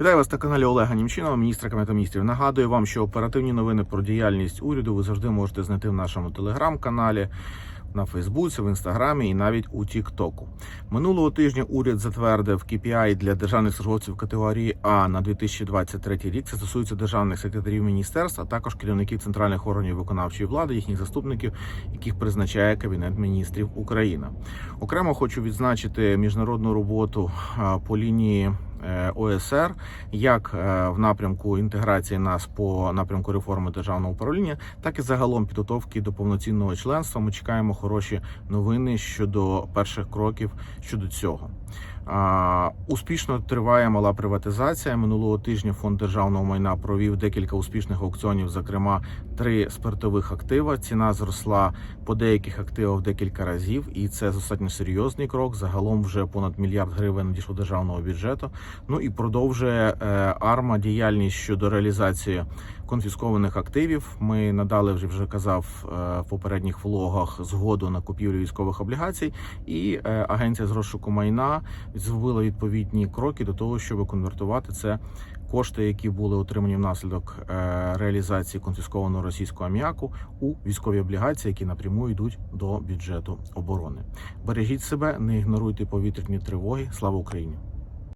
Вітаю вас на каналі Олега Німчинова, міністра Кабінету міністрів. Нагадую вам, що оперативні новини про діяльність уряду ви завжди можете знайти в нашому телеграм-каналі, на Фейсбуці, в інстаграмі і навіть у Тіктоку. Минулого тижня уряд затвердив KPI для державних службовців категорії А на 2023 рік. Це стосується державних секретарів міністерств, а також керівників центральних органів виконавчої влади, їхніх заступників, яких призначає Кабінет міністрів України. Окремо хочу відзначити міжнародну роботу по лінії ОСР, як е, в напрямку інтеграції нас по напрямку реформи державного управління, так і загалом підготовки до повноцінного членства. Ми чекаємо хороші новини щодо перших кроків щодо цього. Успішно триває мала приватизація. Минулого тижня фонд державного майна провів декілька успішних аукціонів, зокрема три спиртових актива. Ціна зросла по деяких активах декілька разів, і це достатньо серйозний крок. Загалом вже понад мільярд гривень надійшло державного бюджету. Ну і продовжує е, арма діяльність щодо реалізації конфіскованих активів. Ми надали вже вже казав е, в попередніх влогах згоду на купівлю військових облігацій, і е, агенція з розшуку майна зробила відповідні кроки до того, щоб конвертувати це. Кошти, які були отримані внаслідок реалізації конфіскованого російського аміаку у військові облігації, які напряму йдуть до бюджету оборони. Бережіть себе, не ігноруйте повітряні тривоги. Слава Україні!